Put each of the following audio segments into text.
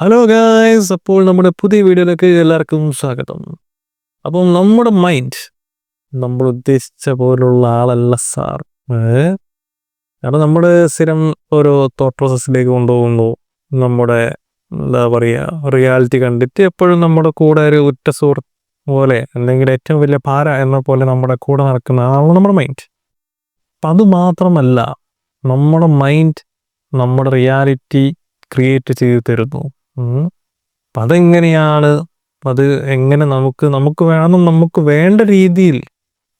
Hello guys അപ്പോൾ നമ്മുടെ പുതിയ വീഡിയോയിലേക്ക് എല്ലാവർക്കും സ്വാഗതം. അപ്പം നമ്മുടെ മൈൻഡ് നമ്മൾ ഉദ്ദേശിച്ച പോലുള്ള ആളല്ല സാർ കാരണം നമ്മൾ സ്ഥിരം ഓരോ തോട്ട് പ്രോസസ്സിലേക്ക് കൊണ്ടുപോകുന്നു. നമ്മുടെ എന്താ പറയുക റിയാലിറ്റി കണ്ടിട്ട് എപ്പോഴും നമ്മുടെ കൂടെ ഒരു ഉറ്റ സുഹൃത്ത് പോലെ അല്ലെങ്കിൽ ഏറ്റവും വലിയ പാര എന്ന പോലെ നമ്മുടെ കൂടെ നടക്കുന്ന ആളാണ് നമ്മുടെ മൈൻഡ് അപ്പം അത് മാത്രമല്ല നമ്മുടെ മൈൻഡ് നമ്മുടെ റിയാലിറ്റി ക്രിയേറ്റ് ചെയ്ത് തരുന്നു. അപ്പൊ അതെങ്ങനെയാണ്? അത് എങ്ങനെ നമുക്ക് നമുക്ക് വേണം നമുക്ക് വേണ്ട രീതിയിൽ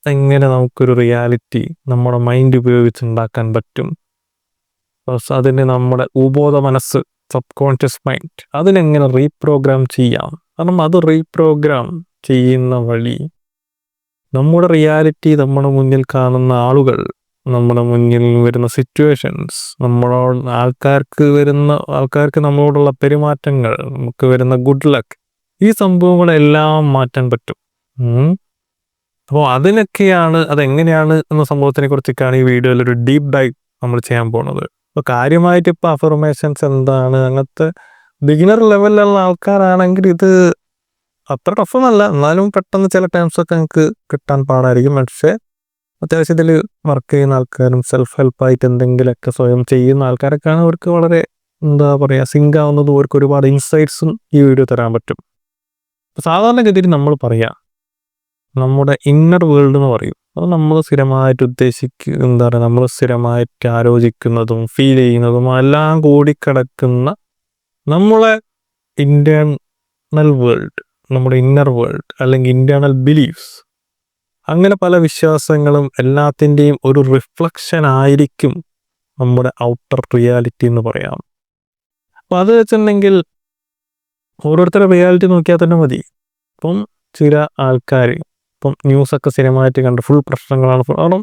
എങ്ങനെ നമുക്കൊരു റിയാലിറ്റി നമ്മുടെ മൈൻഡ് ഉപയോഗിച്ച് ഉണ്ടാക്കാൻ പറ്റും? പ്ലസ് അതിന് നമ്മുടെ ഉപോധ മനസ്സ് സബ് കോൺഷ്യസ് മൈൻഡ് അതിനെങ്ങനെ റീപ്രോഗ്രാം ചെയ്യാം? കാരണം അത് റീപ്രോഗ്രാം ചെയ്യുന്ന വഴി നമ്മുടെ റിയാലിറ്റി നമ്മുടെ മുന്നിൽ കാണുന്ന ആളുകൾ നമ്മുടെ മുന്നിൽ വരുന്ന സിറ്റുവേഷൻസ് നമ്മളോ ആൾക്കാർക്ക് വരുന്ന ആൾക്കാർക്ക് നമ്മളോടുള്ള പെരുമാറ്റങ്ങൾ നമുക്ക് വരുന്ന ഗുഡ് ലക്ക് ഈ സംഭവങ്ങളെല്ലാം മാറ്റാൻ പറ്റും. അപ്പോൾ അതിനൊക്കെയാണ് അതെങ്ങനെയാണ് എന്ന സംഭവത്തിനെ കുറിച്ചൊക്കെയാണ് ഈ വീഡിയോയിൽ ഒരു ഡീപ്പ് ഡൈവ് നമ്മൾ ചെയ്യാൻ പോണത്. അപ്പോൾ കാര്യമായിട്ട് ഇപ്പോൾ അഫർമേഷൻസ് എന്താണ്? അങ്ങനത്തെ ബിഗിനർ ലെവലിലുള്ള ആൾക്കാരാണെങ്കിൽ ഇത് അത്ര ടഫൊന്നല്ല എന്നാലും പെട്ടെന്ന് ചില ടൈംസ് ഒക്കെ നിങ്ങൾക്ക് കിട്ടാൻ പാടായിരിക്കും. പക്ഷേ അത്യാവശ്യം ഇതിൽ വർക്ക് ചെയ്യുന്ന ആൾക്കാരും സെൽഫ് ഹെൽപ്പായിട്ട് എന്തെങ്കിലുമൊക്കെ സ്വയം ചെയ്യുന്ന ആൾക്കാരൊക്കെയാണ് അവർക്ക് വളരെ എന്താ പറയുക സിങ്ക് ആവുന്നതും അവർക്ക് ഒരുപാട് ഇൻസൈറ്റ്സും ഈ വീഡിയോ തരാൻ പറ്റും. സാധാരണഗതിയിൽ നമ്മൾ പറയാം നമ്മുടെ ഇന്നർ വേൾഡ് എന്ന് പറയും. അത് നമ്മൾ സ്ഥിരമായിട്ട് ഉദ്ദേശിക്കുക എന്താ പറയുക നമ്മൾ സ്ഥിരമായിട്ട് ആലോചിക്കുന്നതും ഫീൽ ചെയ്യുന്നതും എല്ലാം കൂടിക്കിടക്കുന്ന നമ്മളെ ഇന്റേണൽ വേൾഡ് നമ്മുടെ ഇന്നർ വേൾഡ് അല്ലെങ്കിൽ ഇന്റേണൽ ബിലീഫ്സ് അങ്ങനെ പല വിശ്വാസങ്ങളും എല്ലാത്തിന്റെയും ഒരു റിഫ്ലക്ഷൻ ആയിരിക്കും നമ്മുടെ ഔട്ടർ റിയാലിറ്റി എന്ന് പറയാം. അപ്പം അത് വെച്ചിട്ടുണ്ടെങ്കിൽ ഓരോരുത്തരുടെ റിയാലിറ്റി നോക്കിയാൽ തന്നെ മതി. ഇപ്പം ചില ആൾക്കാർ ഇപ്പം ന്യൂസൊക്കെ സ്ഥിരമായിട്ട് കണ്ട് ഫുൾ പ്രശ്നങ്ങളാണ്. കാരണം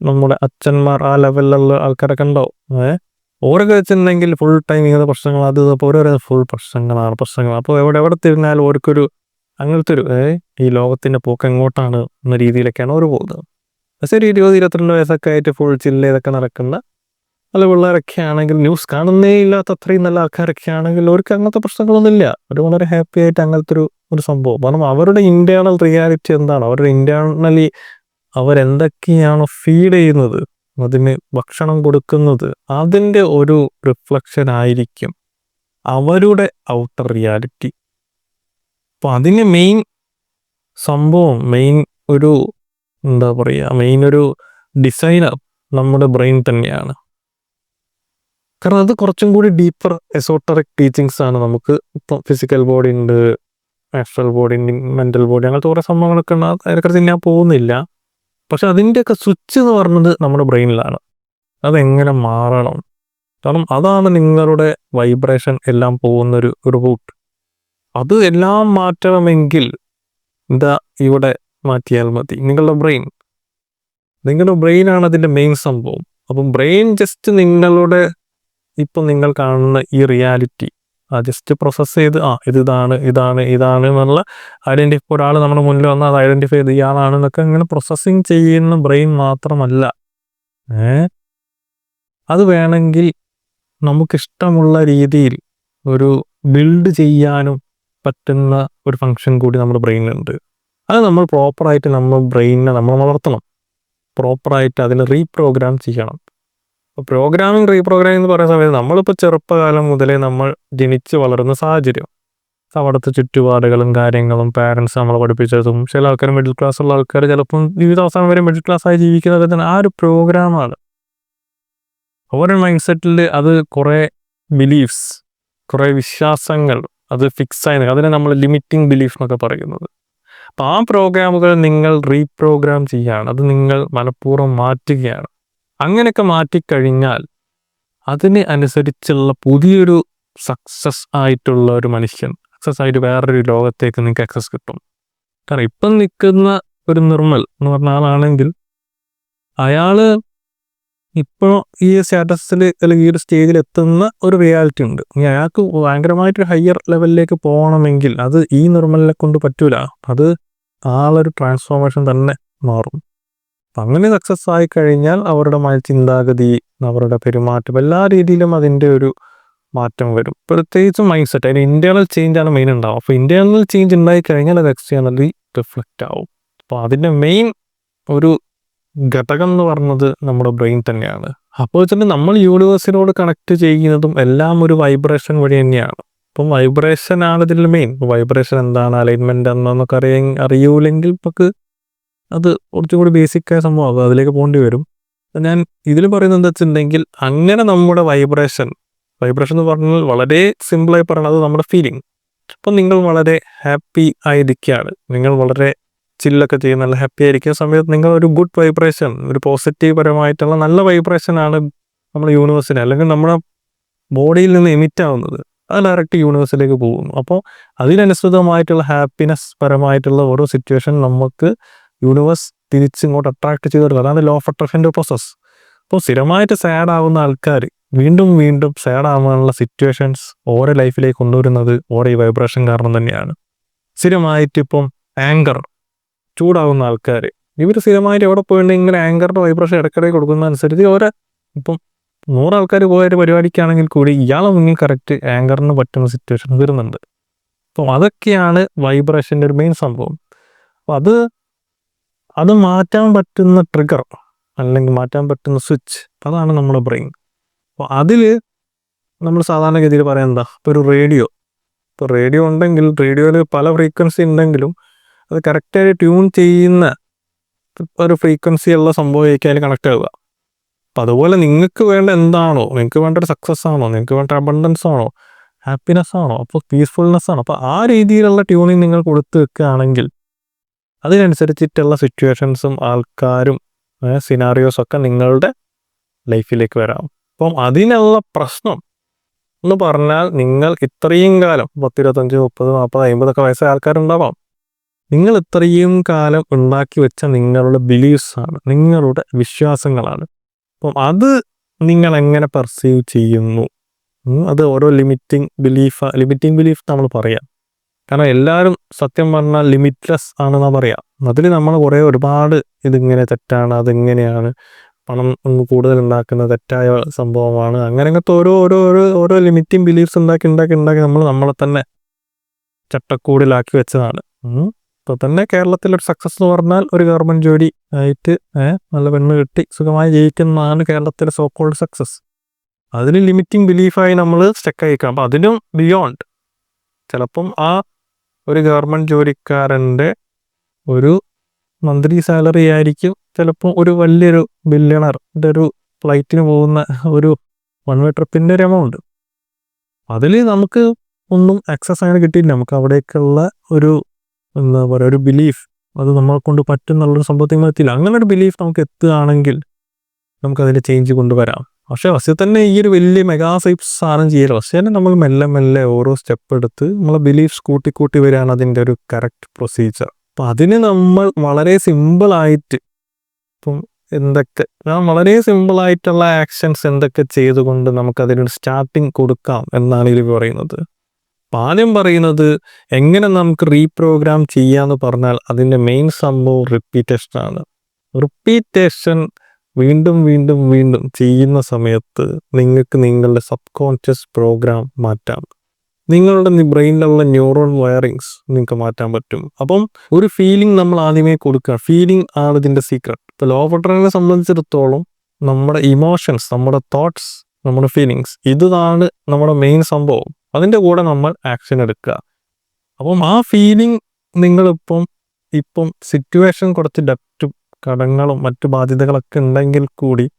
നമ്മുടെ അച്ഛന്മാർ ആ ലെവലിലുള്ള ആൾക്കാരൊക്കെ ഉണ്ടാവും. ഏഹ് ഓരൊക്കെ വെച്ചിട്ടുണ്ടെങ്കിൽ ഫുൾ ടൈം ഇങ്ങനത്തെ പ്രശ്നങ്ങൾ അത് അപ്പോൾ ഓരോരോ ഫുൾ പ്രശ്നങ്ങളാണ് പ്രശ്നങ്ങൾ. അപ്പോൾ എവിടെ എവിടെ തിരിഞ്ഞാലും ഓർക്കൊരു അങ്ങനത്തെ ഒരു ഈ ലോകത്തിന്റെ പോക്ക് എങ്ങോട്ടാണ് എന്ന രീതിയിലൊക്കെയാണ് അവർ പോകുന്നത് പക്ഷേ ഒരു ഇരുപത് ഇരുപത്തിരണ്ട് വയസ്സൊക്കെ ആയിട്ട് ഫുൾ ചില്ല ഇതൊക്കെ നടക്കുന്ന അല്ല പിള്ളേരൊക്കെ ആണെങ്കിൽ ന്യൂസ് കാണുന്നേ ഇല്ലാത്ത അത്രയും നല്ല ആൾക്കാരൊക്കെ ആണെങ്കിൽ അവർക്ക് അങ്ങനത്തെ പ്രശ്നങ്ങളൊന്നും ഇല്ല അവർ വളരെ ഹാപ്പി ആയിട്ട് അങ്ങനത്തെ ഒരു ഒരു സംഭവം. കാരണം അവരുടെ ഇന്റേണൽ റിയാലിറ്റി എന്താണ്? അവരുടെ ഇന്റേണലി അവരെന്തൊക്കെയാണോ ഫീഡ് ചെയ്യുന്നത് അതിന് ഭക്ഷണം കൊടുക്കുന്നത് അതിന്റെ ഒരു റിഫ്ലക്ഷൻ ആയിരിക്കും അവരുടെ ഔട്ടർ റിയാലിറ്റി അപ്പോൾ അതിന് മെയിൻ സംഭവം മെയിൻ ഒരു എന്താ പറയുക മെയിൻ ഒരു ഡിസൈനർ നമ്മുടെ ബ്രെയിൻ തന്നെയാണ്. കാരണം അത് കുറച്ചും കൂടി ഡീപ്പർ എസോട്ടറിക് ടീച്ചിങ്സ് ആണ് നമുക്ക് ഇപ്പം ഫിസിക്കൽ ബോഡി ഉണ്ട് ആസ്ട്രൽ ബോഡി ഉണ്ട് മെന്റൽ ബോഡി അങ്ങനത്തെ കുറേ സംഭവങ്ങളൊക്കെ ഉണ്ട്. അതിനെക്കുറിച്ച് ഞാൻ പോകുന്നില്ല. പക്ഷെ അതിന്റെയൊക്കെ സ്വിച്ച് എന്ന് പറഞ്ഞത് നമ്മുടെ ബ്രെയിനിലാണ് അതെങ്ങനെ മാറണം? കാരണം അതാണ് നിങ്ങളുടെ വൈബ്രേഷൻ എല്ലാം പോകുന്നൊരു ഒരു റൂട്ട് അത് എല്ലാം മാറ്റണമെങ്കിൽ എന്താ ഇവിടെ മാറ്റിയാൽ മതി. നിങ്ങളുടെ ബ്രെയിൻ നിങ്ങളുടെ ബ്രെയിനാണ് അതിന്റെ മെയിൻ സംഭവം. അപ്പം ബ്രെയിൻ ജസ്റ്റ് നിങ്ങളുടെ ഇപ്പം നിങ്ങൾ കാണുന്ന ഈ റിയാലിറ്റി ആ ജസ്റ്റ് പ്രോസസ്സ് ചെയ്ത് ആ ഇത് ഇതാണ് ഇതാണ് ഇതാണ് എന്നുള്ള ഐഡന്റിഫൈ ഒരാൾ നമ്മുടെ മുന്നിൽ വന്ന് അത് ഐഡന്റിഫൈ ചെയ്ത് ഇയാളാണ് എന്നൊക്കെ ഇങ്ങനെ പ്രോസസ്സിങ് ചെയ്യുന്ന ബ്രെയിൻ മാത്രമല്ല. ഏ? അത് വേണമെങ്കിൽ നമുക്കിഷ്ടമുള്ള രീതിയിൽ ഒരു ബിൽഡ് ചെയ്യാനും പറ്റുന്ന ഒരു ഫങ്ഷൻ കൂടി നമ്മുടെ ബ്രെയിനിലുണ്ട് അത് നമ്മൾ പ്രോപ്പറായിട്ട് നമ്മൾ ബ്രെയിനിനെ നമ്മൾ വളർത്തണം. പ്രോപ്പറായിട്ട് അതിനെ റീപ്രോഗ്രാം ചെയ്യണം. അപ്പോൾ പ്രോഗ്രാമിംഗ് റീപ്രോഗ്രാമിംഗ് എന്ന് പറയുന്ന സമയത്ത് നമ്മളിപ്പോൾ ചെറുപ്പകാലം മുതലേ നമ്മൾ ജനിച്ച് വളരുന്ന സാഹചര്യം. അവിടുത്തെ ചുറ്റുപാടുകളും കാര്യങ്ങളും പാരൻസ് നമ്മളെ പഠിപ്പിച്ചതും ചില ആൾക്കാർ മിഡിൽ ക്ലാസ് ഉള്ള ആൾക്കാർ ചിലപ്പം ജീവിതാവസാനം വരെ മിഡിൽ ക്ലാസ് ആയി ജീവിക്കുന്നത് തന്നെ ആ ഒരു പ്രോഗ്രാമാണ് ഓരോ മൈൻഡ് സെറ്റിൽ അത് കുറേ ബിലീഫ്സ് കുറേ വിശ്വാസങ്ങൾ അത് ഫിക്സ് ആയി. അതിനെ നമ്മൾ ലിമിറ്റിംഗ് ബിലീഫ് എന്നൊക്കെ പറയുന്നത്. അപ്പം ആ പ്രോഗ്രാമുകൾ നിങ്ങൾ റീപ്രോഗ്രാം ചെയ്യുകയാണ് അത് നിങ്ങൾ മനഃപൂർവം മാറ്റുകയാണ്. അങ്ങനെയൊക്കെ മാറ്റിക്കഴിഞ്ഞാൽ അതിന് അനുസരിച്ചുള്ള പുതിയൊരു സക്സസ് ആയിട്ടുള്ള ഒരു മനുഷ്യൻ സക്സസ് ആയിട്ട് വേറൊരു ലോകത്തേക്ക് നിങ്ങൾക്ക് ആക്സസ് കിട്ടും. കാരണം ഇപ്പം നിൽക്കുന്ന ഒരു നിർമ്മൽ എന്ന് പറഞ്ഞ ആളാണെങ്കിൽ അയാൾ ഇപ്പോൾ ഈ സ്റ്റാറ്റസിൽ അല്ലെങ്കിൽ ഈ ഒരു സ്റ്റേജിൽ എത്തുന്ന ഒരു റിയാലിറ്റി ഉണ്ട്. അയാൾക്ക് ഭയങ്കരമായിട്ട് ഹയർ ലെവലിലേക്ക് പോകണമെങ്കിൽ അത് ഈ നിർമ്മലിനെ കൊണ്ട് പറ്റൂല. അത് ആളൊരു ട്രാൻസ്ഫോർമേഷൻ തന്നെ മാറും. അപ്പം അങ്ങനെ സക്സസ് ആയി കഴിഞ്ഞാൽ അവരുടെ ചിന്താഗതി അവരുടെ പെരുമാറ്റം എല്ലാ രീതിയിലും അതിന്റെ ഒരു മാറ്റം വരും. പ്രത്യേകിച്ച് മൈൻഡ് സെറ്റ് അതിന് ചേഞ്ച് ആണ് മെയിൻ ഉണ്ടാവും അപ്പോൾ ഇന്റേണൽ ചേഞ്ച് ഉണ്ടായി കഴിഞ്ഞാൽ അത് എക്സ്റ്റേണലി റിഫ്ലക്റ്റ് ആവും. അപ്പോൾ അതിന്റെ മെയിൻ ഒരു ഘടകം എന്ന് പറഞ്ഞത് നമ്മുടെ ബ്രെയിൻ തന്നെയാണ്. അപ്പോൾ തന്നെ നമ്മൾ യൂണിവേഴ്സിനോട് കണക്ട് ചെയ്യുന്നതും എല്ലാം ഒരു വൈബ്രേഷൻ വഴി തന്നെയാണ്. അപ്പം വൈബ്രേഷൻ ആണ് ഇതിൽ മെയിൻ വൈബ്രേഷൻ എന്താണ്? അലൈൻമെന്റ് എന്നൊക്കെ അറിയ അറിയൂലെങ്കിൽ നമുക്ക് അത് കുറച്ചും കൂടി ബേസിക് ആയ സംഭവം അതിലേക്ക് പോകേണ്ടി വരും. ഞാൻ ഇതിൽ പറയുന്നത് എന്താ വെച്ചിട്ടുണ്ടെങ്കിൽ അങ്ങനെ നമ്മുടെ വൈബ്രേഷൻ വൈബ്രേഷൻ എന്ന് പറഞ്ഞാൽ വളരെ സിമ്പിളായി പറയുന്നത് നമ്മുടെ ഫീലിംഗ് അപ്പം നിങ്ങൾ വളരെ ഹാപ്പി ആയിരിക്കുകയാണ്. നിങ്ങൾ വളരെ ചില്ലൊക്കെ ചെയ്യും നല്ല ഹാപ്പി ആയിരിക്കുന്ന സമയത്ത് നിങ്ങൾ ഒരു ഗുഡ് വൈബ്രേഷൻ ഒരു പോസിറ്റീവ് പരമായിട്ടുള്ള നല്ല വൈബ്രേഷൻ ആണ് നമ്മുടെ യൂണിവേഴ്സിന് അല്ലെങ്കിൽ നമ്മുടെ ബോഡിയിൽ നിന്ന് എമിറ്റ് ആവുന്നത്. അത് ഡയറക്റ്റ് യൂണിവേഴ്സിലേക്ക് പോകുന്നു. അപ്പോൾ അതിനനുസൃതമായിട്ടുള്ള ഹാപ്പിനെസ് പരമായിട്ടുള്ള ഓരോ സിറ്റുവേഷൻ നമുക്ക് യൂണിവേഴ്സ് തിരിച്ചിങ്ങോട്ട് അട്രാക്ട് ചെയ്ത് കൊടുക്കുക അതാണ് ലോ ഓഫ് അട്രാക്ഷന്റെ പ്രോസസ്സ് അപ്പോൾ സ്ഥിരമായിട്ട് സാഡ് ആവുന്ന ആൾക്കാർ വീണ്ടും വീണ്ടും സാഡ് ആവാനുള്ള സിറ്റുവേഷൻസ് ഓരോ ലൈഫിലേക്ക് കൊണ്ടുവരുന്നത് ഓരോ ഈ വൈബ്രേഷൻ കാരണം തന്നെയാണ്. സ്ഥിരമായിട്ട് ഇപ്പം ആങ്കർ ചൂടാവുന്ന ആൾക്കാർ ഇവർ സ്ഥിരമായിട്ട് എവിടെ പോയിട്ടുണ്ടെങ്കിൽ ഇങ്ങനെ ആങ്കറിന്റെ വൈബ്രേഷൻ ഇടയ്ക്കിടയ്ക്ക് കൊടുക്കുന്ന അനുസരിച്ച് ഓരോ ഇപ്പം നൂറ് ആൾക്കാർ പോയ ഒരു പരിപാടിക്കാണെങ്കിൽ കൂടി ഇയാളെ മുന്നിൽ കറക്റ്റ് ആങ്കറിന് പറ്റുന്ന സിറ്റുവേഷൻ വരുന്നുണ്ട്. അപ്പം അതൊക്കെയാണ് വൈബ്രേഷന്റെ ഒരു മെയിൻ സംഭവം. അപ്പം അത് അത് മാറ്റാൻ പറ്റുന്ന ട്രിഗർ അല്ലെങ്കിൽ മാറ്റാൻ പറ്റുന്ന സ്വിച്ച് അതാണ് നമ്മുടെ ബ്രെയിൻ അപ്പോൾ അതിൽ നമ്മൾ സാധാരണഗതിയിൽ എന്താ? ഇപ്പോൾ ഒരു റേഡിയോ ഇപ്പോൾ റേഡിയോ ഉണ്ടെങ്കിൽ റേഡിയോയിൽ പല ഫ്രീക്വൻസി ഉണ്ടെങ്കിലും അത് കറക്റ്റായി ട്യൂൺ ചെയ്യുന്ന ഒരു ഫ്രീക്വൻസി ഉള്ള സംഭവമായിരിക്കും അതിൽ കണക്ട് ആവുക. അപ്പം അതുപോലെ നിങ്ങൾക്ക് വേണ്ട എന്താണോ നിങ്ങൾക്ക് വേണ്ട ഒരു സക്സസ് ആണോ നിങ്ങൾക്ക് വേണ്ട അബണ്ടൻസ് ആണോ ഹാപ്പിനെസ് ആണോ അപ്പോൾ പീസ്ഫുൾനെസ് ആണോ അപ്പോൾ ആ രീതിയിലുള്ള ട്യൂണിങ് നിങ്ങൾ കൊടുത്തു വെക്കുകയാണെങ്കിൽ അതിനനുസരിച്ചിട്ടുള്ള സിറ്റുവേഷൻസും ആൾക്കാരും സിനാറിയോസും ഒക്കെ നിങ്ങളുടെ ലൈഫിലേക്ക് വരാം. അപ്പം അതിനുള്ള പ്രശ്നം എന്ന് പറഞ്ഞാൽ നിങ്ങൾ ഇത്രയും കാലം പത്തിരുപത്തഞ്ച് മുപ്പത് നാൽപ്പത് അമ്പതൊക്കെ വയസ്സായ ആൾക്കാരുണ്ടാവാം. നിങ്ങൾ ഇത്രയും കാലം ഉണ്ടാക്കി വെച്ച നിങ്ങളുടെ ബിലീഫ്സാണ് നിങ്ങളുടെ വിശ്വാസങ്ങളാണ്. അപ്പം അത് നിങ്ങൾ എങ്ങനെ പെർസീവ് ചെയ്യുന്നു? അത് ഓരോ ലിമിറ്റിംഗ് ബിലീഫ് ലിമിറ്റിംഗ് ബിലീഫ് നമ്മൾ പറയാം. കാരണം എല്ലാവരും സത്യം പറഞ്ഞാൽ ലിമിറ്റ്ലെസ് ആണെന്നാണ് പറയാം. അതിൽ നമ്മൾ കുറേ ഒരുപാട് ഇതിങ്ങനെ തെറ്റാണ് അതിങ്ങനെയാണ്. പണം കൂടുതൽ ഉണ്ടാക്കുന്ന തെറ്റായ സംഭവമാണ്. അങ്ങനെ അങ്ങനത്തെ ഓരോ ഓരോ ഓരോ ഓരോ ലിമിറ്റിംഗ് ബിലീഫ്സ് ഉണ്ടാക്കി ഉണ്ടാക്കി ഉണ്ടാക്കി നമ്മൾ നമ്മളെ തന്നെ ചട്ടക്കൂടിലാക്കി വെച്ചതാണ്. ഇപ്പോൾ തന്നെ കേരളത്തിൽ ഒരു സക്സസ് എന്ന് പറഞ്ഞാൽ ഒരു ഗവൺമെന്റ് ജോലി ആയിട്ട് നല്ല പെണ്ണ് കിട്ടി സുഖമായി ജീവിക്കുന്നതാണ് കേരളത്തിലെ സോ കോൾഡ് സക്സസ് അതിന് ലിമിറ്റിംഗ് ബിലീഫായി നമ്മൾ സ്റ്റക്ക് അയക്കാം അപ്പം അതിനും ബിയോണ്ട് ചിലപ്പം ആ ഒരു ഗവൺമെന്റ് ജോലിക്കാരന്റെ ഒരു മന്ത്രി സാലറി ആയിരിക്കും ചിലപ്പോൾ ഒരു വലിയൊരു ബില്യണറിന്റെ ഒരു ഫ്ലൈറ്റിന് പോകുന്ന ഒരു വൺ വേ ട്രിപ്പിന്റെ ഒരു എമൗണ്ട് അതിൽ നമുക്ക് ഒന്നും ആക്സസ് അങ്ങനെ കിട്ടിയില്ല നമുക്ക് അവിടേക്കുള്ള ഒരു എന്താ പറയുക ഒരു ബിലീഫ് അത് നമ്മളെ കൊണ്ട് പറ്റുന്നുള്ളൊരു സംഭവത്തിൽ എത്തിയില്ല അങ്ങനെ ഒരു ബിലീഫ് നമുക്ക് എത്തുകയാണെങ്കിൽ നമുക്ക് അതിൽ ചേഞ്ച് കൊണ്ടുവരാം. പക്ഷേ പക്ഷേ തന്നെ ഈ ഒരു വലിയ മെഗാ സൈപ്പ് സാധനം ചെയ്യല. പക്ഷേ തന്നെ നമ്മൾ മെല്ലെ മെല്ലെ ഓരോ സ്റ്റെപ്പ് എടുത്ത് നമ്മളെ ബിലീഫ്സ് കൂട്ടി കൂട്ടി വരികയാണ് അതിന്റെ ഒരു കറക്റ്റ് പ്രൊസീജിയർ അപ്പം അതിന് നമ്മൾ വളരെ സിമ്പിളായിട്ട് ഇപ്പം എന്തൊക്കെ വളരെ സിമ്പിളായിട്ടുള്ള ആക്ഷൻസ് എന്തൊക്കെ ചെയ്തുകൊണ്ട് നമുക്കതിനൊരു സ്റ്റാർട്ടിങ് കൊടുക്കാം എന്നാണ് ഇതിൽ പറയുന്നത്. ആദ്യം പറയുന്നത് എങ്ങനെ നമുക്ക് റീപ്രോഗ്രാം ചെയ്യാന്ന് പറഞ്ഞാൽ അതിന്റെ മെയിൻ സംഭവം റിപ്പീറ്റേഷൻ ആണ്. റിപ്പീറ്റേഷൻ വീണ്ടും വീണ്ടും വീണ്ടും ചെയ്യുന്ന സമയത്ത് നിങ്ങൾക്ക് നിങ്ങളുടെ സബ് കോൺഷ്യസ് പ്രോഗ്രാം മാറ്റാം. നിങ്ങളുടെ ബ്രെയിനിലുള്ള ന്യൂറോൺ വയറിങ്സ് നിങ്ങൾക്ക് മാറ്റാൻ പറ്റും. അപ്പം ഒരു ഫീലിംഗ് നമ്മൾ ആദ്യമേ കൊടുക്കുക. ഫീലിംഗ് ആണ് ഇതിന്റെ സീക്രട്ട് ഇപ്പോൾ ലോ ഓഫ് സംബന്ധിച്ചിടത്തോളം നമ്മുടെ ഇമോഷൻസ് നമ്മുടെ തോട്ട്സ് നമ്മുടെ ഫീലിങ്സ് ഇതാണ് നമ്മുടെ മെയിൻ സംഭവം. അതിന്റെ കൂടെ നമ്മൾ ആക്ഷൻ എടുക്കുക. അപ്പം ആ ഫീലിംഗ് നിങ്ങളിപ്പം ഇപ്പം സിറ്റുവേഷൻ കുറച്ച് ഡെപ്റ്റും കടങ്ങളും മറ്റു ബാധ്യതകളൊക്കെ ഉണ്ടെങ്കിൽ കൂടി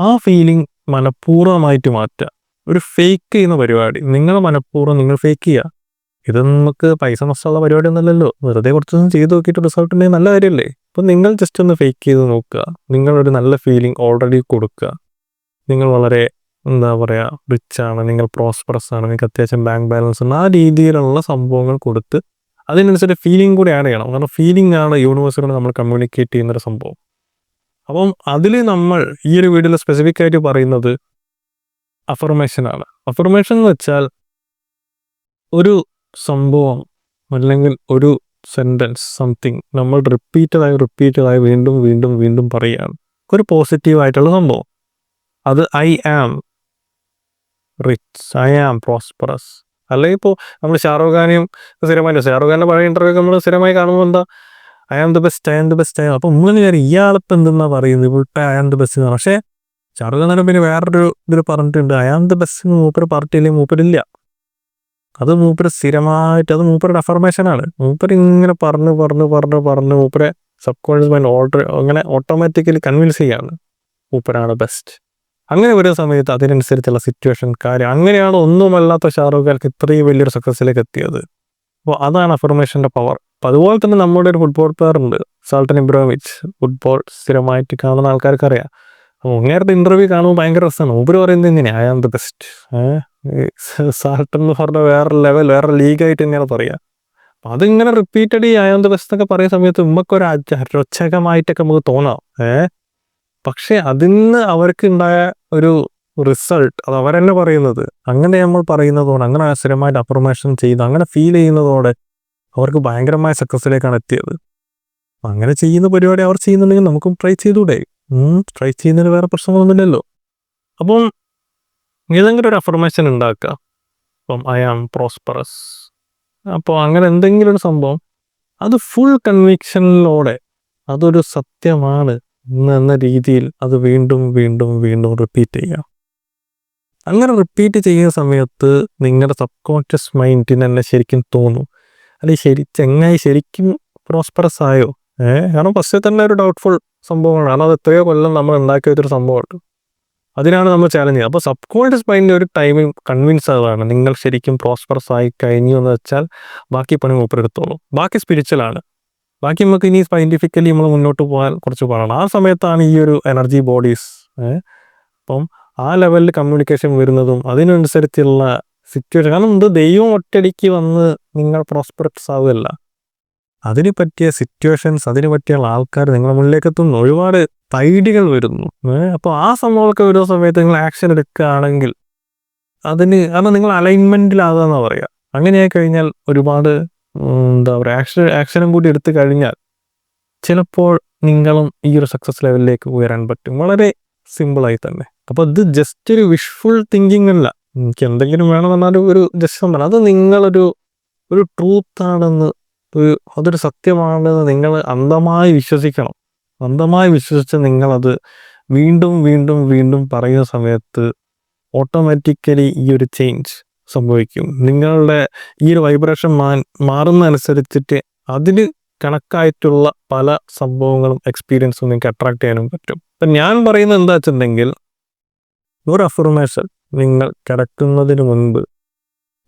ആ ഫീലിംഗ് മനഃപൂർവമായിട്ട് മാറ്റുക. ഒരു ഫേക്ക് ചെയ്യുന്ന പരിപാടി. നിങ്ങൾ മനഃപൂർവം നിങ്ങൾ ഫേക്ക് ചെയ്യുക. ഇത് നമുക്ക് പൈസ നഷ്ടമുള്ള പരിപാടി ഒന്നുമല്ലല്ലോ വെറുതെ കുറച്ചൊന്നും ചെയ്ത് നോക്കിയിട്ട് റിസൾട്ട് ഉണ്ടെങ്കിൽ നല്ല കാര്യമല്ലേ? അപ്പം നിങ്ങൾ ജസ്റ്റ് ഒന്ന് ഫേക്ക് ചെയ്ത് നോക്കുക. നിങ്ങളൊരു നല്ല ഫീലിംഗ് ഓൾറെഡി കൊടുക്കുക. നിങ്ങൾ വളരെ എന്താ പറയുക റിച്ച് ആണ് നിങ്ങൾ പ്രോസ്പെറസ് ആണ് നിങ്ങൾക്ക് അത്യാവശ്യം ബാങ്ക് ബാലൻസ് ഉണ്ട് ആ രീതിയിലുള്ള സംഭവങ്ങൾ കൊടുത്ത് അതിനനുസരിച്ച് ഫീലിംഗ് കൂടി ആഡ് ചെയ്യണം. കാരണം ഫീലിംഗ് ആണ് യൂണിവേഴ്സിനോട് നമ്മൾ കമ്മ്യൂണിക്കേറ്റ് ചെയ്യുന്നൊരു സംഭവം. അപ്പം അതിൽ നമ്മൾ ഈ ഒരു വീഡിയോയിൽ സ്പെസിഫിക് ആയിട്ട് പറയുന്നത് അഫർമേഷൻ ആണ്. അഫർമേഷൻ എന്ന് വെച്ചാൽ ഒരു സംഭവം അല്ലെങ്കിൽ ഒരു സെന്റൻസ് സംതിങ് നമ്മൾ റിപ്പീറ്റഡായി റിപ്പീറ്റഡായി വീണ്ടും വീണ്ടും വീണ്ടും പറയുകയാണ്. ഒരു പോസിറ്റീവ് ആയിട്ടുള്ള സംഭവം. അത് I am rich I am prosperous. അല്ലെങ്കിൽ ഇപ്പോൾ നമ്മൾ ഷാറുഖ് ഖാനെയും സ്ഥിരമായിട്ട് ഷാറുഖ് ഖാന്റെ പഴയ ഇന്റർവ്യൂ ഒക്കെ നമ്മൾ സ്ഥിരമായി കാണുമ്പോൾ എന്താ? I am the best I am the best I അപ്പോൾ നമ്മൾ വിചാരിക്കും ഇയാളിപ്പോൾ എന്തെന്നാ പറയുന്നത് ഇവിടെ ഐ ആം ദ ബെസ്റ്റ് എന്ന് പക്ഷേ ഷാറുഖ് ഖാൻ പിന്നെ വേറൊരു ഇതിൽ പറഞ്ഞിട്ടുണ്ട് ഐ ആം ദ ബെസ്റ്റ് എന്ന് മൂപ്പര് പാർട്ടിയില്ലെങ്കിൽ മൂപ്പരില്ല. അത് മൂപ്പര് സ്ഥിരമായിട്ട് അത് മൂപ്പരുടെ അഫർമേഷനാണ് മൂപ്പര് ഇങ്ങനെ പറഞ്ഞ് പറഞ്ഞ് പറഞ്ഞ് പറഞ്ഞ് മൂപ്പരെ സബ് കോൺഷ്യസ് മൈൻഡ് ഓർഡർ അങ്ങനെ ഓട്ടോമാറ്റിക്കലി കൺവിൻസ് ചെയ്യാണ്. മൂപ്പരാണ് ബെസ്റ്റ്. അങ്ങനെ വരുന്ന സമയത്ത് അതിനനുസരിച്ചുള്ള സിറ്റുവേഷൻ കാര്യം അങ്ങനെയാണ് ഒന്നുമല്ലാത്ത ഷാറൂഖ് ഖാൻക്ക് ഇത്രയും വലിയൊരു സക്സസ്സിലേക്ക് എത്തിയത്. അപ്പോൾ അതാണ് അഫർമേഷന്റെ പവർ അപ്പോൾ അതുപോലെ തന്നെ നമ്മുടെ ഒരു ഫുട്ബോൾ പ്ലെയർ ഉണ്ട് സാൾട്ടൻ ഇബ്രോവിച്ച് ഫുട്ബോൾ സ്ഥിരമായിട്ട് കാണുന്ന ആൾക്കാർക്ക് അറിയാം അപ്പോൾ അങ്ങേരുടെ ഇന്റർവ്യൂ കാണുമ്പോൾ ഭയങ്കര രസമാണ്. ഉപര് പറയുന്നത് ഇങ്ങനെ ഐ ആം ദ ബെസ്റ്റ് സാൾട്ടൻ എന്ന് പറഞ്ഞ വേറെ ലെവൽ വേറെ ലീഗായിട്ട് തന്നെയാണ് പറയുക. അപ്പം അതിങ്ങനെ റിപ്പീറ്റഡ് ഈ ഐ ആം ദ ബെസ്റ്റ് എന്നൊക്കെ പറയുന്ന സമയത്ത് ഉമ്മക്കൊരു അരോചകമായിട്ടൊക്കെ നമുക്ക് തോന്നാം. ഏഹ് പക്ഷെ അതിന്ന് അവർക്ക് ഉണ്ടായ ഒരു റിസൾട്ട് അത് അവരെന്നെ പറയുന്നത് അങ്ങനെ നമ്മൾ പറയുന്നതോടെ അങ്ങനെ സ്ഥിരമായിട്ട് അഫർമേഷൻ ചെയ്ത് അങ്ങനെ ഫീൽ ചെയ്യുന്നതോടെ അവർക്ക് ഭയങ്കരമായ സക്സസ്സിലേക്കാണ് എത്തിയത്. അങ്ങനെ ചെയ്യുന്ന പരിപാടി അവർ ചെയ്യുന്നുണ്ടെങ്കിൽ നമുക്കും ട്രൈ ചെയ്തൂടെ. ട്രൈ ചെയ്യുന്നതിന് വേറെ പ്രശ്നങ്ങളൊന്നുമില്ലല്ലോ. അപ്പം ഏതെങ്കിലും ഒരു അഫർമേഷൻ ഉണ്ടാക്കുക. അപ്പം ഐ ആം പ്രോസ്പറസ്. അപ്പോൾ അങ്ങനെ എന്തെങ്കിലും ഒരു സംഭവം അത് ഫുൾ കൺവിക്ഷനിലൂടെ അതൊരു സത്യമാണ്. എന്ന രീതിയിൽ അത് വീണ്ടും വീണ്ടും വീണ്ടും റിപ്പീറ്റ് ചെയ്യുക അങ്ങനെ റിപ്പീറ്റ് ചെയ്യുന്ന സമയത്ത് നിങ്ങളുടെ സബ് കോൺഷ്യസ് മൈൻഡിന് തന്നെ ശരിക്കും തോന്നും. അല്ലെ ശരി ചെങ്ങായി ശരിക്കും പ്രോസ്പെറസ് ആയോ? ഏഹ് കാരണം ഫസ്റ്റ് തന്നെ ഒരു ഡൗട്ട്ഫുൾ സംഭവമാണ്. കാരണം അത് എത്രയോ കൊല്ലം നമ്മൾ ഉണ്ടാക്കിയ ഒരു സംഭവമാണ്. അതിനാണ് നമ്മൾ ചാലഞ്ച് ചെയ്യുന്നത്. അപ്പോൾ സബ് കോൺഷ്യസ് മൈൻഡിന്റെ ഒരു ടൈമിൽ കൺവിൻസ് ആവുകയാണ് നിങ്ങൾ ശരിക്കും പ്രോസ്പെറസ് ആയി കഴിഞ്ഞു എന്ന് വെച്ചാൽ ബാക്കി പണി മൂപ്പരെടുത്തോളൂ. ബാക്കി സ്പിരിച്വലാണ് ബാക്കി നമുക്ക് ഇനി സയന്റിഫിക്കലി നമ്മൾ മുന്നോട്ട് പോകാൻ കുറച്ച് പാടാണ്. ആ സമയത്താണ് ഈ ഒരു എനർജി ബോഡീസ് അപ്പം ആ ലെവലിൽ കമ്മ്യൂണിക്കേഷൻ വരുന്നതും അതിനനുസരിച്ചുള്ള സിറ്റുവേഷൻ കാരണം ഇത് ദൈവം ഒറ്റടിക്ക് വന്ന് നിങ്ങൾ പ്രോസ്പെക്ട്സ് ആവുകയല്ല. അതിന് പറ്റിയ സിറ്റുവേഷൻസ് അതിന് പറ്റിയുള്ള ആൾക്കാർ നിങ്ങളുടെ മുന്നിലേക്ക് എത്തുന്നു ഒരുപാട് തൈഡികൾ വരുന്നു അപ്പോൾ ആ സംഭവമൊക്കെ വരുന്ന സമയത്ത് നിങ്ങൾ ആക്ഷൻ എടുക്കുകയാണെങ്കിൽ അതിന് കാരണം നിങ്ങൾ അലൈൻമെന്റിലാകുക എന്നാണ് പറയുക അങ്ങനെയായി കഴിഞ്ഞാൽ ഒരുപാട് എന്താ പറയുക ആക്ഷൻ ആക്ഷനും കൂടി എടുത്തു കഴിഞ്ഞാൽ ചിലപ്പോൾ നിങ്ങളും ഈ ഒരു സക്സസ് ലെവലിലേക്ക് ഉയരാൻ പറ്റും. വളരെ സിമ്പിളായി തന്നെ. അപ്പോൾ ഇത് ജസ്റ്റ് ഒരു വിഷ്ഫുൾ തിങ്കിങ് അല്ല. എനിക്ക് എന്തെങ്കിലും വേണമെന്നാലും ഒരു ജസ്റ്റ് എന്താണ് അത് നിങ്ങളൊരു ഒരു ട്രൂത്ത് ആണെന്ന് ഒരു അതൊരു സത്യമാണെന്ന് നിങ്ങൾ അന്ധമായി വിശ്വസിക്കണം. അന്ധമായി വിശ്വസിച്ച് നിങ്ങളത് വീണ്ടും വീണ്ടും വീണ്ടും പറയുന്ന സമയത്ത് ഓട്ടോമാറ്റിക്കലി ഈ ഒരു ചേഞ്ച് സംഭവിക്കും. നിങ്ങളുടെ ഈ ഒരു വൈബ്രേഷൻ മാ മാറുന്നതനുസരിച്ചിട്ട് അതിന് കണക്കായിട്ടുള്ള പല സംഭവങ്ങളും എക്സ്പീരിയൻസും നിങ്ങൾക്ക് അട്രാക്ട് ചെയ്യാനും പറ്റും. അപ്പം ഞാൻ പറയുന്നത് എന്താ വെച്ചിട്ടുണ്ടെങ്കിൽ ഒരു അഫർമേഷൻ നിങ്ങൾ കിടക്കുന്നതിന് മുൻപ്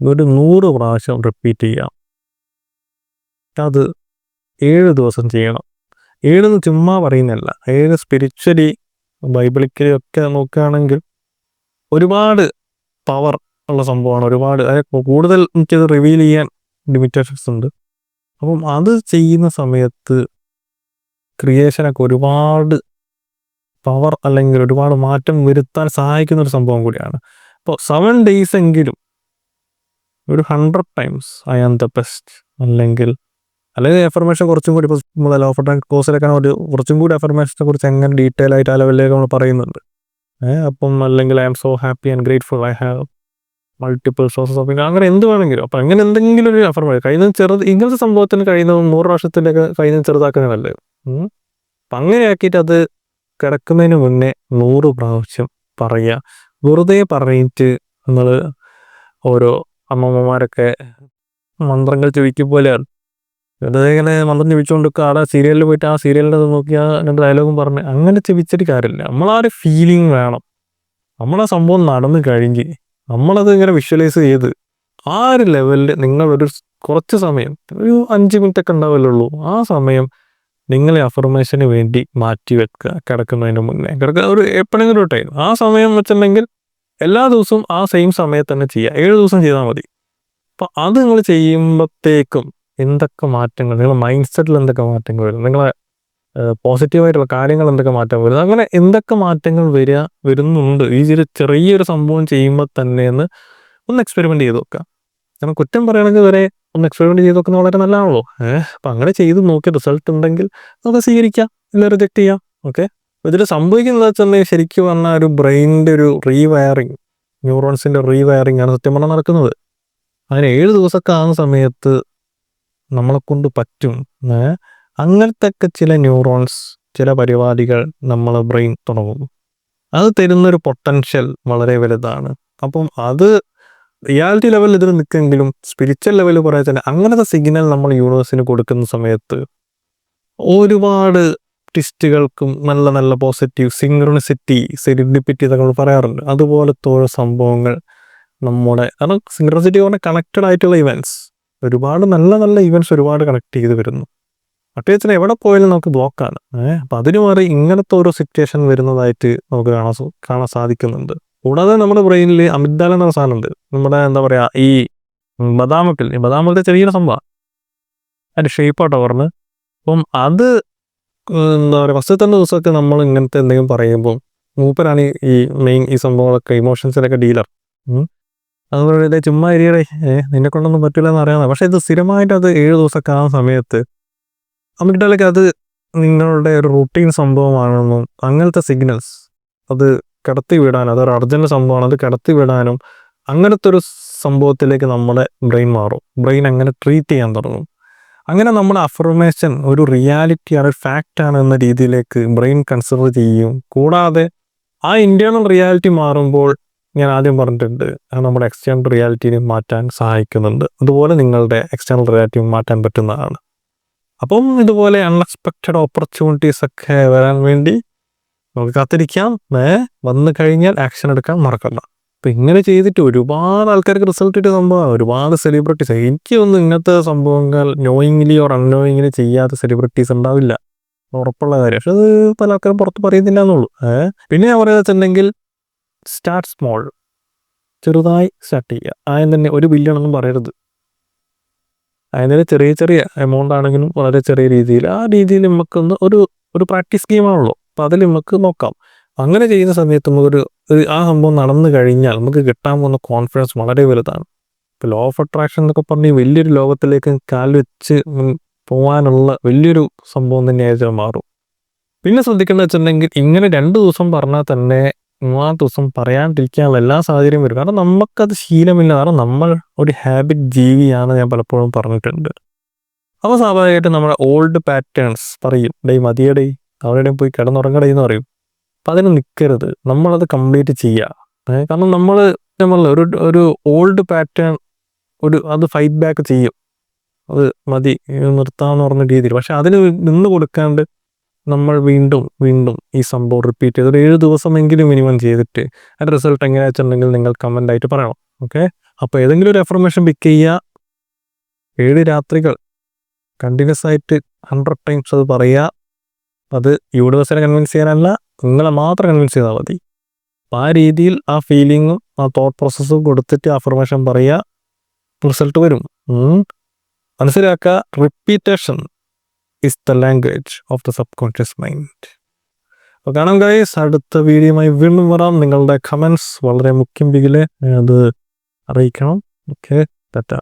ഒരു നൂറ് പ്രാവശ്യം റിപ്പീറ്റ് ചെയ്യാം അത് ഏഴ് ദിവസം ചെയ്യണം. ഏഴെന്ന് ചുമ്മാ പറയുന്നല്ല ഏഴ് സ്പിരിച്വലി ബൈബിളിക്കലി ഒക്കെ നോക്കുകയാണെങ്കിൽ ഒരുപാട് പവർ ഉള്ള സംഭവമാണ്. ഒരുപാട് കൂടുതൽ എനിക്കത് റിവീൽ ചെയ്യാൻ ലിമിറ്റേഷൻസ് ഉണ്ട്. അപ്പം അത് ചെയ്യുന്ന സമയത്ത് ക്രിയേഷനൊക്കെ ഒരുപാട് പവർ അല്ലെങ്കിൽ ഒരുപാട് മാറ്റം വരുത്താൻ സഹായിക്കുന്ന ഒരു സംഭവം കൂടിയാണ്. അപ്പോൾ സെവൻ ഡേയ്സ് എങ്കിലും ഒരു hundred times I am the best അല്ലെങ്കിൽ അല്ലെങ്കിൽ എഫർമേഷൻ കുറച്ചും കൂടി ഇപ്പോൾ ലോ ടൈം കോഴ്സിലൊക്കെ ഒരു കുറച്ചും കൂടി എഫർമേഷനെ കുറിച്ച് എങ്ങനെ ഡീറ്റെയിൽ ആയിട്ട് ആ ലെവലിലേക്ക് നമ്മൾ പറയുന്നുണ്ട്. അപ്പം അല്ലെങ്കിൽ I am so happy and grateful I have multiple sources of income അങ്ങനെ എന്ത് വേണമെങ്കിലും. അപ്പം അങ്ങനെ എന്തെങ്കിലും ഒരു അഫർമേഷൻ കഴിഞ്ഞ ചെറുത് ഇങ്ങനത്തെ സംഭവത്തിന് കഴിയുന്ന നൂറ് വർഷത്തിലൊക്കെ കഴിഞ്ഞ ചെറുതാക്കുന്നതല്ലേ അപ്പം അങ്ങനെ ആക്കിയിട്ട് അത് കിടക്കുന്നതിന് മുന്നേ നൂറ് പ്രാവശ്യം പറയുക. വെറുതെ പറഞ്ഞിട്ട് നമ്മൾ ഓരോ അമ്മമ്മമാരൊക്കെ മന്ത്രങ്ങൾ ചോദിക്കും പോലെയാണ്. വെറുതെ ഇങ്ങനെ മന്ത്രം ചോദിച്ചുകൊണ്ട് ആടെ സീരിയലിൽ പോയിട്ട് ആ സീരിയലിന്റെ നോക്കി ആ രണ്ട് ഡയലോഗും പറഞ്ഞ് അങ്ങനെ ചെവിച്ചിട്ട് കാര്യമില്ല. നമ്മളാ ഒരു ഫീലിംഗ് വേണം. നമ്മളാ സംഭവം നടന്നു കഴിഞ്ഞ് നമ്മളത് ഇങ്ങനെ വിഷ്വലൈസ് ചെയ്ത് ആ ഒരു ലെവലിൽ നിങ്ങളൊരു കുറച്ച് സമയം ഒരു അഞ്ച് മിനിറ്റ് ഒക്കെ ഉണ്ടാവില്ലുള്ളൂ ആ സമയം നിങ്ങളെ അഫർമേഷന് വേണ്ടി മാറ്റി വെക്കുക കിടക്കുന്നതിന് മുന്നേ. കിടക്കുക ഒരു എപ്പോഴെങ്കിലും ഒരു ടൈം ആ സമയം വെച്ചിട്ടുണ്ടെങ്കിൽ എല്ലാ ദിവസവും ആ സെയിം സമയത്ത് തന്നെ ചെയ്യുക. ഏഴ് ദിവസം ചെയ്താൽ മതി. അപ്പം അത് നിങ്ങൾ ചെയ്യുമ്പോഴത്തേക്കും എന്തൊക്കെ മാറ്റങ്ങൾ നിങ്ങളുടെ മൈൻഡ് സെറ്റിൽ എന്തൊക്കെ മാറ്റങ്ങൾ വരും? നിങ്ങളെ പോസിറ്റീവായിട്ടുള്ള കാര്യങ്ങൾ എന്തൊക്കെ മാറ്റം വരുന്നത് അങ്ങനെ എന്തൊക്കെ മാറ്റങ്ങൾ വരിക വരുന്നുണ്ട്? ഈ ഒരു ചെറിയൊരു സംഭവം ചെയ്യുമ്പോൾ തന്നെ എന്ന് ഒന്ന് എക്സ്പെരിമെന്റ് ചെയ്ത് നോക്കുക. കാരണം കുറ്റം പറയണമെങ്കിൽ വരെ ഒന്ന് എക്സ്പെരിമെന്റ് ചെയ്ത് നോക്കുന്നത് വളരെ നല്ലതാണല്ലോ. ഏഹ് അപ്പം അങ്ങനെ ചെയ്ത് നോക്കി റിസൾട്ട് ഉണ്ടെങ്കിൽ അത് സ്വീകരിക്കാം ഇല്ല റിജക്റ്റ് ചെയ്യാം ഓക്കെ? ഇതിൽ സംഭവിക്കുന്നത് വെച്ചാൽ ശരിക്കും പറഞ്ഞാൽ ഒരു ബ്രെയിനിന്റെ ഒരു റീവയറിങ് ന്യൂറോൺസിന്റെ റീവയറിങ് ആണ് സത്യം പറഞ്ഞാൽ നടക്കുന്നത്. അങ്ങനെ ഏഴ് ദിവസമൊക്കെ ആകുന്ന സമയത്ത് നമ്മളെ കൊണ്ട് പറ്റും. ഏ? അങ്ങനത്തെ ഒക്കെ ചില ന്യൂറോൺസ് ചില പരിപാടികൾ നമ്മളെ ബ്രെയിൻ തുടങ്ങും. അത് തരുന്നൊരു പൊട്ടൻഷ്യൽ വളരെ വലുതാണ്. അപ്പം അത് റിയാലിറ്റി ലെവലിൽ ഇതിൽ നിൽക്കെങ്കിലും സ്പിരിച്വൽ ലെവലിൽ പറയാൻ തന്നെ അങ്ങനത്തെ സിഗ്നൽ നമ്മൾ യൂണിവേഴ്സിന് കൊടുക്കുന്ന സമയത്ത് ഒരുപാട് ട്വിസ്റ്റുകൾക്കും നല്ല നല്ല പോസിറ്റീവ് സിംഗ്രണിസിറ്റി സെരിഡിപ്പിറ്റി നമ്മൾ പറയാറുണ്ട്. അതുപോലത്തെ ഓരോ സംഭവങ്ങൾ നമ്മുടെ കാരണം സിംഗ്രണിസിറ്റി പറഞ്ഞാൽ കണക്റ്റഡ് ആയിട്ടുള്ള ഇവന്റ്സ് ഒരുപാട് നല്ല നല്ല ഇവന്റ്സ് ഒരുപാട് കണക്ട് ചെയ്ത് വരുന്നു. അത്യാവശ്യം എവിടെ പോയാലും നമുക്ക് ബ്ലോക്കാണ് ഏഹ് അപ്പം അതിനു മാറി ഇങ്ങനത്തെ ഓരോ സിറ്റുവേഷൻ വരുന്നതായിട്ട് നമുക്ക് കാണാൻ കാണാൻ സാധിക്കുന്നുണ്ട്. കൂടാതെ നമ്മുടെ ബ്രെയിനിൽ അമിഗ്ദാല എന്ന സാധനമുണ്ട്. നമ്മുടെ എന്താ പറയാ ഈ ബദാമക്കിൽ ഈ ബദാമക്കിൽ ചെറിയൊരു സംഭവം. അതിന്റെ ഷേപ്പാട്ടോ പറഞ്ഞ്. അപ്പം അത് എന്താ പറയുക ഫസ്റ്റ് തന്നെ ദിവസമൊക്കെ നമ്മൾ ഇങ്ങനത്തെ എന്തെങ്കിലും പറയുമ്പോൾ മൂപ്പരാണ് ഈ- മെയിൻ ഈ സംഭവങ്ങളൊക്കെ ഇമോഷൻസിലൊക്കെ ഡീലർ അതുപോലെ ചുമ്മാ ഇരിയുടെ നിന്നെ കൊണ്ടൊന്നും പറ്റില്ല എന്ന് അറിയാവുന്ന പക്ഷെ ഇത് സ്ഥിരമായിട്ട് അത് ഏഴ് ദിവസമൊക്കെ ആ സമയത്ത് അമിഗ്ഡാലയ്ക്ക് അത് നിങ്ങളുടെ ഒരു റൂട്ടീൻ സംഭവമാണെന്നും അങ്ങനത്തെ സിഗ്നൽസ് അത് കടത്തി വിടാനും അതൊരു അർജന്റ് സംഭവമാണ് അത് കടത്തി വിടാനും അങ്ങനത്തെ ഒരു സംഭവത്തിലേക്ക് നമ്മുടെ ബ്രെയിൻ മാറും. ബ്രെയിൻ അങ്ങനെ ട്രീറ്റ് ചെയ്യാൻ തുടങ്ങും. അങ്ങനെ നമ്മുടെ അഫർമേഷൻ ഒരു റിയാലിറ്റി ആണ് ഒരു ഫാക്റ്റ് ആണ് എന്ന രീതിയിലേക്ക് ബ്രെയിൻ കൺസിഡർ ചെയ്യും. കൂടാതെ ആ ഇന്റേണൽ റിയാലിറ്റി മാറുമ്പോൾ ഞാൻ ആദ്യം പറഞ്ഞിട്ടുണ്ട് നമ്മുടെ എക്സ്റ്റേണൽ റിയാലിറ്റിനെ മാറ്റാൻ സഹായിക്കുന്നുണ്ട്. അതുപോലെ നിങ്ങളുടെ എക്സ്റ്റേണൽ റിയാലിറ്റി മാറ്റാൻ പറ്റുന്നതാണ്. അപ്പം ഇതുപോലെ അൺഎക്സ്പെക്റ്റഡ് ഓപ്പർച്യൂണിറ്റീസ് ഒക്കെ വരാൻ വേണ്ടി നമുക്ക് കാത്തിരിക്കാം. ഏ വന്നു കഴിഞ്ഞാൽ ആക്ഷൻ എടുക്കാൻ മറക്കണ്ട. അപ്പം ഇങ്ങനെ ചെയ്തിട്ട് ഒരുപാട് ആൾക്കാർക്ക് റിസൾട്ട് കിട്ടിയ സംഭവമാണ് ഒരുപാട് സെലിബ്രിറ്റീസ് എനിക്കൊന്നും ഇങ്ങനത്തെ സംഭവങ്ങൾ നോയിങ്ലി ഓർ അൺനോയിങ്ലി ചെയ്യാത്ത സെലിബ്രിറ്റീസ് ഉണ്ടാവില്ല. ഉറപ്പുള്ള കാര്യം. പക്ഷെ അത് പല ആൾക്കാരും പുറത്ത് പറയുന്നില്ല എന്നുള്ളൂ. പിന്നെ ഞാൻ പറയുന്നത് വെച്ചിട്ടുണ്ടെങ്കിൽ സ്റ്റാർട്ട് സ്മോൾ ചെറുതായി സ്റ്റാർട്ട് ചെയ്യുക. ആദ്യം തന്നെ ഒരു ബില്യൺ ഒന്നും പറയരുത്. അതിന് ചെറിയ ചെറിയ എമൗണ്ട് ആണെങ്കിലും വളരെ ചെറിയ രീതിയിൽ ആ രീതിയിൽ നമുക്കൊന്ന് ഒരു ഒരു പ്രാക്ടീസ് ഗെയിമാണല്ലോ അപ്പോൾ അതിൽ നമുക്ക് നോക്കാം. അങ്ങനെ ചെയ്യുന്ന സമയത്ത് നമുക്കൊരു ഒരു ആ സംഭവം നടന്നു കഴിഞ്ഞാൽ നമുക്ക് കിട്ടാൻ പോകുന്ന കോൺഫിഡൻസ് വളരെ വലുതാണ്. ഇപ്പോൾ ലോ ഓഫ് അട്രാക്ഷൻ എന്നൊക്കെ പറഞ്ഞ് വലിയൊരു ലോകത്തിലേക്ക് കാൽ വെച്ച് പോകാനുള്ള വലിയൊരു സംഭവം തന്നെയായിട്ട് മാറും. പിന്നെ ശ്രദ്ധിക്കേണ്ടത് വെച്ചിട്ടുണ്ടെങ്കിൽ ഇങ്ങനെ രണ്ട് ദിവസം പറഞ്ഞാൽ തന്നെ മൂന്നാം ദിവസം പറയാണ്ടിരിക്കാനുള്ള എല്ലാ സാഹചര്യം വരും. കാരണം നമുക്കത് ശീലമില്ല. കാരണം നമ്മൾ ഒരു ഹാബിറ്റ് ജീവിയാണ് ഞാൻ പലപ്പോഴും പറഞ്ഞിട്ടുണ്ട്. അപ്പോൾ സ്വാഭാവികമായിട്ടും നമ്മുടെ ഓൾഡ് പാറ്റേൺസ് പറയും. ഡേ മതിയടേ അവിടെയും പോയി കിടന്നുറങ്ങടേ എന്ന് പറയും. അപ്പം അതിന് നിൽക്കരുത് നമ്മളത് കംപ്ലീറ്റ് ചെയ്യുക കാരണം നമ്മൾ നമ്മൾ ഒരു ഒരു ഓൾഡ് പാറ്റേൺ ഒരു അത് ഫൈറ്റ് ബാക്ക് ചെയ്യും. അത് മതി നിർത്താമെന്ന് പറഞ്ഞ രീതിയിൽ. പക്ഷെ അതിന് നിന്ന് കൊടുക്കാണ്ട് നമ്മൾ വീണ്ടും വീണ്ടും ഈ സംഭവം റിപ്പീറ്റ് ചെയ്ത് ഒരു ഏഴ് ദിവസമെങ്കിലും മിനിമം ചെയ്തിട്ട് അതിന്റെ റിസൾട്ട് എങ്ങനെയാ വെച്ചിട്ടുണ്ടെങ്കിൽ നിങ്ങൾ കമന്റ് ആയിട്ട് പറയണം. ഓക്കെ അപ്പോൾ ഏതെങ്കിലും ഒരു എഫർമേഷൻ പിക്ക് ചെയ്യുക. ഏഴ് രാത്രികൾ കണ്ടിന്യൂസ് ആയിട്ട് ഹൺഡ്രഡ് ടൈംസ് അത് പറയുക. അത് യൂണിവേഴ്സിനെ കൺവിൻസ് ചെയ്യാനല്ല നിങ്ങളെ മാത്രം കൺവിൻസ് ചെയ്താൽ മതി. അപ്പം ആ രീതിയിൽ ആ ഫീലിങ്ങും ആ തോട്ട് പ്രോസസ്സും കൊടുത്തിട്ട് അഫർമേഷൻ പറയുക. റിസൾട്ട് വരും. മനസ്സിലാക്കുക. Repetition is the language of the subconscious mind അപ്പോൾ കാണാം ഗൈസ് അടുത്ത വീഡിയോയുമായി വീണ്ടും വരാം. നിങ്ങളുടെ കമൻസ് വളരെ മുഖ്യം ബിഗിലെ അത് അറിയിക്കണം. ഓക്കെ തെറ്റാ